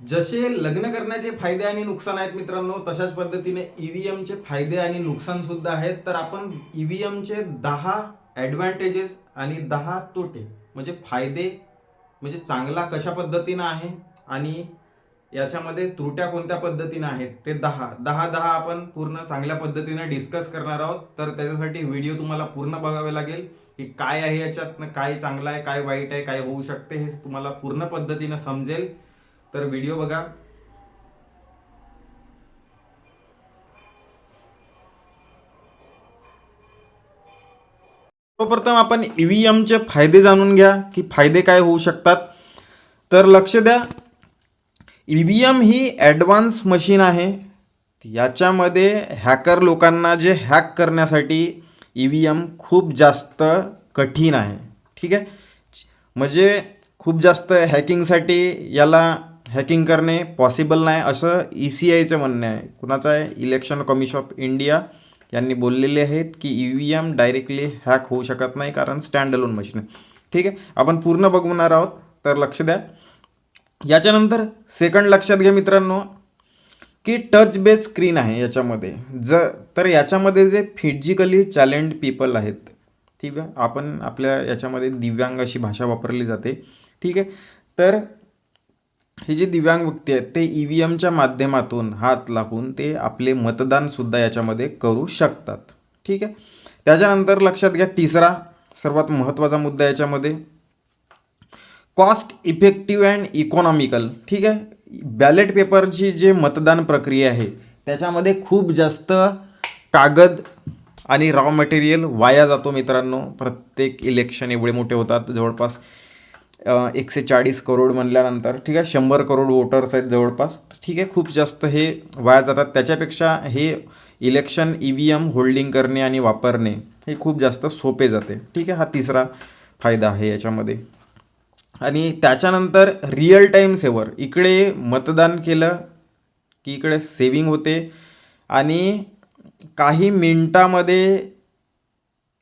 जसे लग्न करण्याचे फायदे आणि नुकसान आहेत मित्रांनो तशाच पद्धतीने ईव्हीएमचे फायदे आणि नुकसान सुद्धा आहेत. तर आपण ईव्हीएमचे दहा ॲडव्हान्टेजेस आणि दहा तोटे म्हणजे फायदे म्हणजे चांगला कशा पद्धतीनं आहे आणि याच्यामध्ये त्रुट्या कोणत्या पद्धतीनं आहेत ते दहा. दहा दहा आपण पूर्ण चांगल्या पद्धतीनं डिस्कस करणार आहोत. तर त्याच्यासाठी व्हिडिओ तुम्हाला पूर्ण बघावे लागेल की काय आहे याच्यातनं काय चांगलं आहे काय वाईट आहे काय होऊ शकते हे तुम्हाला पूर्ण पद्धतीनं समजेल. तर व्हिडिओ बघा. सर्वप्रथम आपण ईव्हीएमचे चे फायदे जाणून घ्या की फायदे काय होऊ शकतात. तर लक्ष द्या. ईव्हीएम ही ॲडव्हान्स मशीन आहे. याच्यामध्ये हॅकर लोकांना जे हॅक करण्यासाठी ई व्ही एम खूप जास्त कठीण आहे. ठीक आहे? म्हणजे खूप जास्त हॅकिंगसाठी याला हॅकिंग करणे पॉसिबल नाही असं ई सी आयचं म्हणणं आहे. कुणाचं आहे? इलेक्शन कमिशन ऑफ इंडिया यांनी बोललेले आहेत की E V M directly hack होऊ शकत नाही कारण स्टँड अलोन मशीन आहे. ठीक आहे? आपण पूर्ण बघवणार आहोत तर लक्ष द्या. याच्यानंतर सेकंड लक्षात घ्या मित्रांनो की टच बेस स्क्रीन आहे याच्यामध्ये. जर तर याच्यामध्ये जे फिजिकली चॅलेंज पीपल आहेत ठीक आहे? आपण आपल्या याच्यामध्ये दिव्यांग अशी भाषा वापरली जाते. ठीक आहे? तर हे जे दिव्यांग व्यक्ती आहेत ते ई व्ही एमच्या माध्यमातून हात लावून ते आपले मतदानसुद्धा याच्यामध्ये करू शकतात. ठीक आहे? त्याच्यानंतर लक्षात घ्या तिसरा सर्वात महत्त्वाचा मुद्दा याच्यामध्ये. कॉस्ट इफेक्टिव्ह अँड इकॉनॉमिकल ठीक आहे? बॅलेट पेपरची जे मतदान प्रक्रिया आहे त्याच्यामध्ये खूप जास्त कागद आणि रॉ मटेरियल वाया जातो मित्रांनो. प्रत्येक इलेक्शन एवढे मोठे होतात. जवळपास एकशे चाळीस करोड म्हणल्यानंतर ठीक आहे शंभर करोड वोटर्स आहेत जवळपास. ठीक आहे खूप जास्त हे वाया जातात. त्याच्यापेक्षा हे election E V M holding करणे आणि वापरणे हे खूप जास्त सोपे जाते. ठीक आहे हा तिसरा फायदा आहे याच्यामध्ये. आणि त्याच्यानंतर रिअल टाईम सेवर इकडे मतदान केलं की इकडे सेविंग होते. आणि काही मिनटामध्ये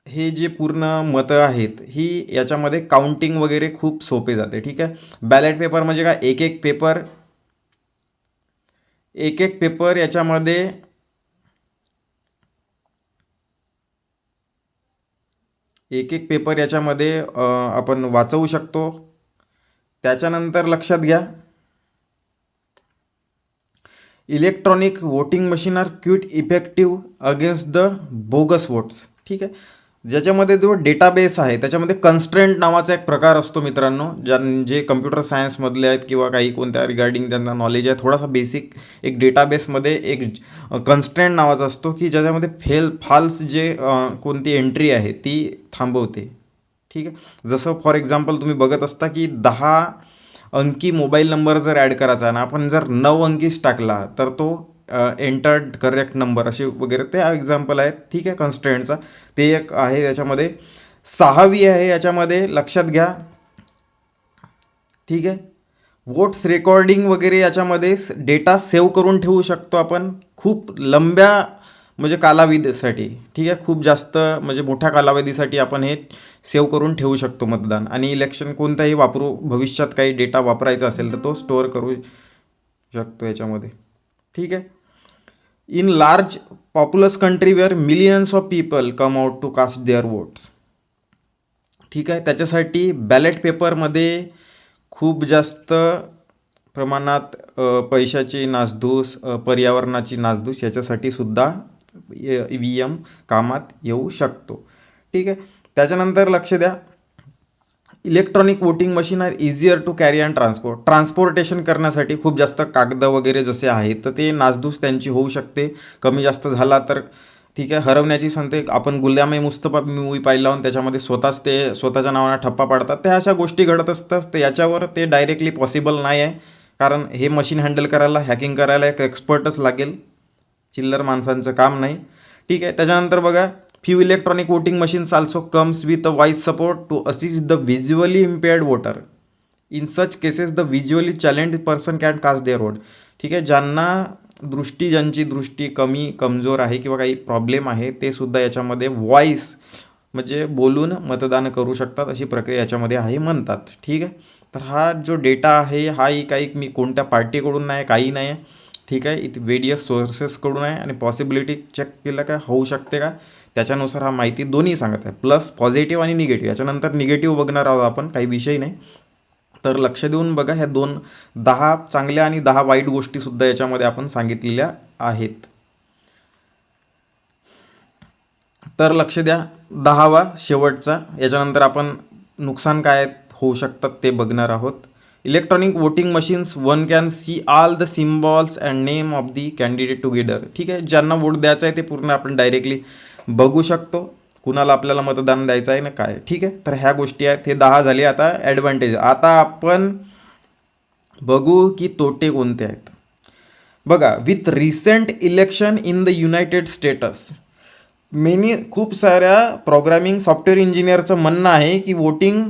हे जे पूर्ण मतं आहेत ही याच्यामध्ये काउंटिंग वगैरे खूप सोपे जाते ठीक आहे? बॅलेट पेपर म्हणजे काय? एक एक पेपर एक एक पेपर याच्यामध्ये एक एक पेपर याच्यामध्ये आपण वाचवू शकतो. त्याच्यानंतर लक्षात घ्या. Electronic voting machine are cute effective against the bogus votes ठीक आहे? ज्याच्यामध्ये जो डेटाबेस आहे त्याच्यामध्ये कन्स्ट्रेंट नावाचा एक प्रकार असतो मित्रांनो ज्या जे कम्प्युटर सायन्समधले आहेत किंवा काही कोणत्या रिगार्डिंग त्यांना नॉलेज आहे थोडासा बेसिक एक डेटाबेसमध्ये एक कन्स्ट्रेंट नावाचा असतो की ज्याच्यामध्ये फेल फाल्स जे कोणती एंट्री आहे ती थांबवते. ठीक आहे? जसं फॉर एक्झाम्पल तुम्ही बघत असता की दहा अंकी मोबाईल नंबर जर ॲड करायचा आहे आणि आपण जर नऊ अंकीच टाकला तर तो एंटर्ड करेक्ट नंबर असे वगैरे ते एक्झाम्पल आहेत. ठीक आहे कन्स्टंटचा ते एक आहे याच्यामध्ये. सहावी आहे याच्यामध्ये. लक्षात घ्या. ठीक आहे. वोट्स रेकॉर्डिंग वगैरे याच्यामध्ये डेटा सेव्ह करून ठेवू शकतो आपण. खूप लंब्या म्हणजे कालावधीसाठी. ठीक आहे खूप जास्त म्हणजे मोठ्या कालावधीसाठी आपण हे सेव्ह करून ठेवू शकतो मतदान. आणि इलेक्शन कोणताही वापरू भविष्यात काही डेटा वापरायचा असेल तर तो स्टोअर करू शकतो याच्यामध्ये. ठीक आहे. In large populous country where millions of people come out to cast their votes ठीक आहे? त्याच्यासाठी बॅलेट पेपरमध्ये खूप जास्त प्रमाणात पैशाची नासधूस पर्यावरणाची नासधूस याच्यासाठी सुद्धा ई व्ही एम कामात येऊ शकतो. ठीक आहे? त्याच्यानंतर लक्ष द्या. Electronic voting machine are easier to carry and transport transportation करण्यासाठी खूप जास्त कागद वगैरे जसे आहेत तर ते नासधूस त्यांची होऊ शकते. कमी जास्त झाला तर ठीक आहे हरवण्याची संते आपण गुलामे मुस्तफा मूवी पाहिला होऊन त्याच्यामध्ये स्वतःच ते स्वतःच्या नावानं ठप्पा पाडतात. त्या अशा गोष्टी घडत असतात तर याच्यावर ते डायरेक्टली पॉसिबल नाही आहे. कारण हे मशीन हँडल करायला हॅकिंग करायला एक एक्सपर्टच लागेल. चिल्लर माणसांचं काम नाही. ठीक आहे त्याच्यानंतर बघा few electronic voting machines also comes with a wise support to assist the visually impaired voter in such cases the visually challenge person can cast their vote ठीक आहे ज्यांना दृष्टी ज्यांची दृष्टी कमी कमजोर आहे किंवा काही प्रॉब्लेम आहे ते सुद्धा याच्यामध्ये व्हॉईस म्हणजे बोलून मतदान करू शकतात अशी प्रक्रिया याच्यामध्ये आहे म्हणतात. ठीक आहे? तर हा जो डेटा आहे हाही काही मी कोणत्या पार्टीकडून नाही काही नाही. आहे ठीक आहे? इथे वेडियस सोर्सेसकडून आहे आणि पॉसिबिलिटी चेक केलं काय होऊ शकते का? त्याच्यानुसार हा माहिती दोन्ही सांगत आहे. प्लस पॉझिटिव्ह आणि निगेटिव्ह. याच्यानंतर निगेटिव्ह बघणार आहोत आपण काही विषय नाही. तर लक्ष देऊन बघा ह्या दोन दहा चांगल्या आणि दहा वाईट गोष्टीसुद्धा याच्यामध्ये आपण सांगितलेल्या आहेत. तर लक्ष द्या दहावा शेवटचा. याच्यानंतर आपण नुकसान काय होऊ शकतात ते बघणार आहोत. Electronic voting machines one can see all the symbols and name of the candidate together ठीक आहे ज्यांना वोट द्यायचं आहे ते पूर्ण आपण डायरेक्टली बघू शकतो. कुणाला आपल्याला मतदान द्यायचं आहे ना काय? ठीक आहे? तर ह्या गोष्टी आहेत. हे दहा झाले आता ॲडव्हान्टेज आता आपण बघू की तोटे कोणते आहेत. बघा with recent election in the United States many खूप साऱ्या प्रोग्रामिंग सॉफ्टवेअर इंजिनियरचं म्हणणं आहे की वोटिंग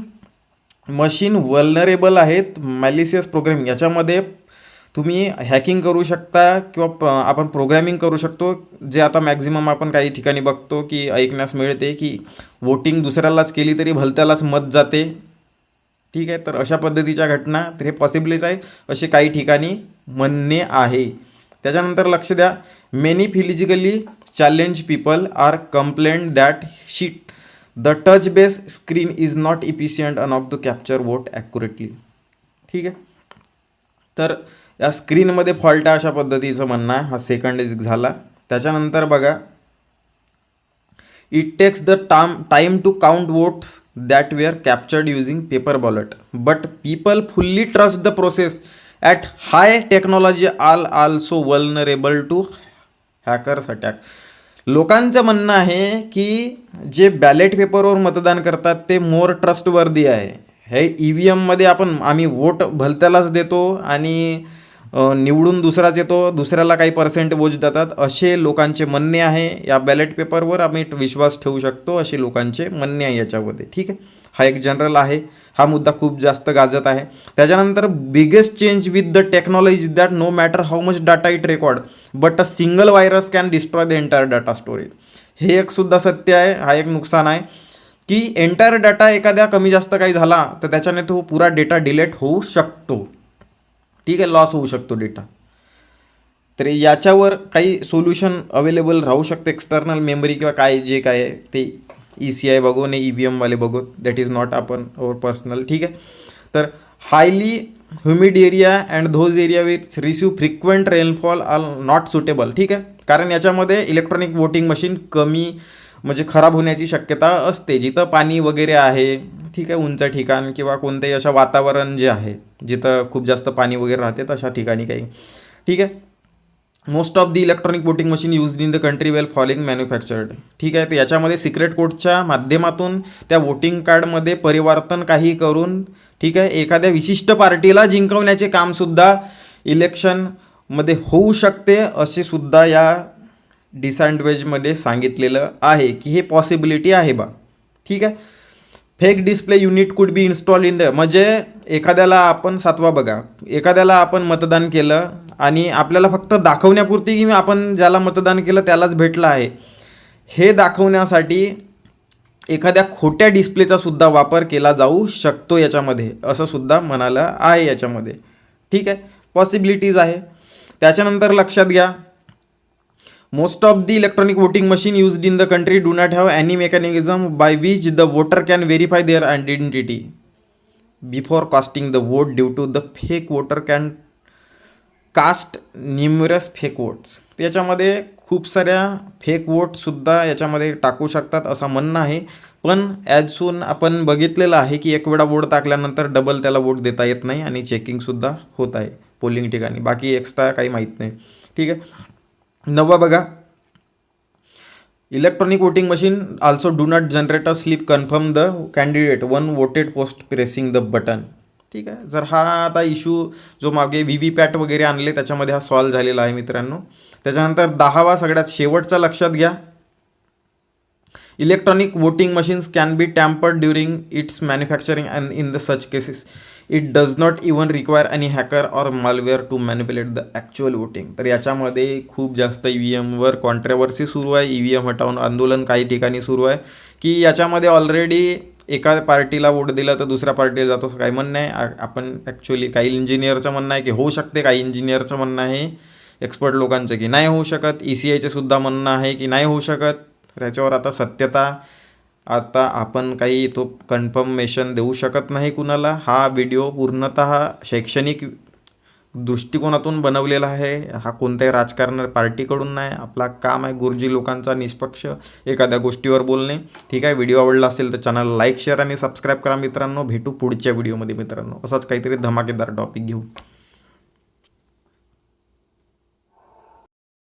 मशीन वल्नरेबल आहेत मॅलिसियस प्रोग्रामिंग याच्यामध्ये तुम्ही हॅकिंग करू शकता किंवा प आपण प्रोग्रॅमिंग करू शकतो जे आता मॅक्झिमम आपण काही ठिकाणी बघतो की ऐकण्यास मिळते की वोटिंग दुसऱ्यालाच केली तरी भलत्यालाच मत जाते. ठीक आहे तर अशा पद्धतीच्या घटना तर हे पॉसिबलच आहे असे काही ठिकाणी म्हणणे आहे. त्याच्यानंतर लक्ष द्या many physically challenge people are complaint that sheet the touch base screen is not efficient of the capture vote accurately ठीक आहे तर या स्क्रीनमध्ये फॉल्ट आहे अशा पद्धतीचं म्हणणं आहे. हा सेकंड झाला. त्याच्यानंतर बघा. इट टेक्स द टाम time to count votes that were captured using paper ballot but people fully trust the process at high technology आल also vulnerable to hackers attack लोकांचं म्हणणं आहे की जे बॅलेट पेपरवर मतदान करतात ते मोर ट्रस्टवर्दी आहे. हे ई व्ही एममध्ये आपण आम्ही वोट भलत्यालाच देतो आणि निवडून दुसराच येतो दुसऱ्याला काही पर्सेंट वोट देतात असे लोकांचे म्हणणे आहे. या बॅलेट पेपरवर आम्ही विश्वास ठेवू शकतो असे लोकांचे म्हणणे आहे याच्यामध्ये. ठीक आहे? हा एक जनरल आहे. हा मुद्दा खूप जास्त गाजत आहे. त्याच्यानंतर biggest change with the technology that no matter how much data it record but a single virus can destroy the entire data storage हे एक सुद्धा सत्य आहे. हा एक नुकसान आहे. की एंटायर डाटा एखाद्या कमी जास्त काही झाला तर त्याच्याने तो पुरा डेटा डिलेट होऊ शकतो. ठीक आहे लॉस होऊ शकतो डेटा तर याच्यावर काही सोल्युशन अवेलेबल राहू शकते एक्सटर्नल मेमरी किंवा काय जे काय आहे ते ई सी आय बघू नाही ई व्ही एमवाले बघू. दॅट इज नॉट आपण ओवर पर्सनल ठीक आहे? तर highly humid area and those area with receive frequent rainfall are not suitable ठीक आहे? कारण याच्यामध्ये इलेक्ट्रॉनिक वोटिंग मशीन कमी म्हणजे खराब होण्याची शक्यता असते. जिथं पाणी वगैरे आहे ठीक आहे उंच ठिकाण किंवा कोणतेही अशा वातावरण जे आहे जिथं खूप जास्त पाणी वगैरे राहते तशा ठिकाणी काही. ठीक आहे? Most of the electronic voting machine use in the country well falling manufactured ठीक आहे? तर याच्यामध्ये सिक्रेट कोडच्या माध्यमातून त्या वोटिंग कार्डमध्ये परिवर्तन काही करून ठीक आहे? एखाद्या विशिष्ट पार्टीला जिंकवण्याचे कामसुद्धा इलेक्शनमध्ये होऊ शकते असे सुद्धा या डिसॲडव्हान्टेजमध्ये सांगितलेलं आहे की हे पॉसिबिलिटी आहे बा. ठीक आहे? Fake display unit could be install in the म्हणजे एखाद्याला आपण सातवा बघा. एखाद्याला आपण मतदान केलं आणि आपल्याला फक्त दाखवण्यापुरती की आपण ज्याला मतदान केलं त्यालाच भेटलं आहे. हे दाखवण्यासाठी एखाद्या खोट्या डिस्प्लेचा सुद्धा वापर केला जाऊ शकतो याच्यामध्ये. असं सुद्धा म्हणालं आहे याच्यामध्ये. ठीक आहे? पॉसिबिलिटीज आहे. त्याच्यानंतर लक्षात घ्या. Most of the electronic voting machine use in the country do not have any mechanism by which the voter can verify their identity before casting the vote due to the fake voter can cast numerous fake votes याच्यामध्ये खूप साऱ्या fake वोटसुद्धा याच्यामध्ये टाकू शकतात असं म्हणणं आहे. पण ॲज सून आपण बघितलेलं आहे की एक वेळा वोट टाकल्यानंतर डबल त्याला वोट देता येत नाही आणि चेकिंगसुद्धा होत आहे. पोलिंग ठिकाणी. बाकी एक्स्ट्रा काही माहीत नाही. ठीक आहे? नववा बघा. Electronic voting machine also do not generate a slip confirm the candidate one voted post pressing the button ठीक आहे? जर हा आता इशू जो मागे व्ही व्ही पॅट वगैरे आणले त्याच्यामध्ये हा सॉल्व झालेला आहे मित्रांनो. त्याच्यानंतर दहावा सगळ्यात शेवटचा लक्षात घ्या. Electronic voting machines can be tampered during its manufacturing and in the such cases it does not even require any hacker or malware to manipulate the actual voting तर याच्यामध्ये खूप जास्त ई व्ही एमवर कॉन्ट्रॅव्हर्सी सुरू आहे. E V M हटावून आंदोलन काही ठिकाणी सुरू आहे. की याच्यामध्ये ऑलरेडी एका पार्टीला वोट दिला तर दुसऱ्या पार्टीला जातो असं काही म्हणणं आहे. आपण ॲक्च्युली काही इंजिनियरचं म्हणणं आहे की होऊ शकते काही इंजिनियरचं म्हणणं आहे एक्सपर्ट लोकांचं की नाही होऊ शकत. ई सी आयचं सुद्धा म्हणणं आहे की नाही होऊ शकत. तर याच्यावर आता सत्यता आता आपण काही तो कन्फर्मेशन देऊ शकत नाही कुणाला. हा व्हिडिओ पूर्णतः शैक्षणिक दृष्टिकोनातून बनवलेला आहे. हा कोणत्याही राजकारण पार्टीकडून नाही. आपला काम आहे गुरुजी लोकांचा निष्पक्ष एखाद्या गोष्टीवर बोलणे. ठीक आहे व्हिडिओ आवडला असेल तर चॅनल लाईक शेअर आणि सबस्क्राईब करा मित्रांनो. भेटू पुढच्या व्हिडिओमध्ये मित्रांनो. असाच काहीतरी धमाकेदार टॉपिक घेऊ.